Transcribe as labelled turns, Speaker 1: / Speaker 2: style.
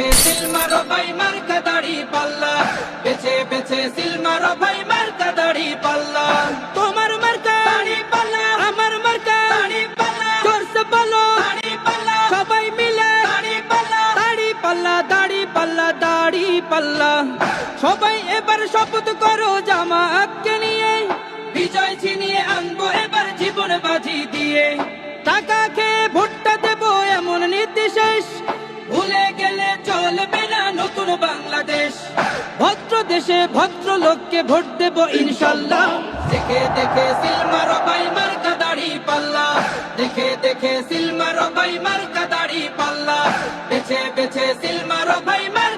Speaker 1: দেখে সিলমার বাই মার্কা দাড়ি পাল্লা। বেছে বেছে সিলমার বাই মার্কা দাড়ি পাল্লা। তোমার মার্কা দাড়ি পাল্লা, আমার মার্কা দাড়ি পাল্লা। জোরসে বলো দাড়ি পাল্লা। সবাই মিলে দাড়ি পাল্লা দাড়ি পাল্লা দাড়ি পাল্লা দাড়ি পাল্লা। সবাই এবার শপথ করো জামাতকে নিয়ে। বিজয় ছিনিয়ে আনব এবার জীবন বাজি দিয়ে। টাকা খেয়ে ভোটটা দেবো এমন নির্দেশেষ ভুলে বাংলাদেশ। ভদ্র দেশে ভদ্র লোককে ভোট দেব ইনশাল্লাহ। দেখে দেখে সিলমার বাই মার্কা দাড়ি পাল্লা। দেখে দেখে সিলমার বাই মার্কা দাড়ি পাল্লা। বেছে বেছে সিলমার বাই মার্কা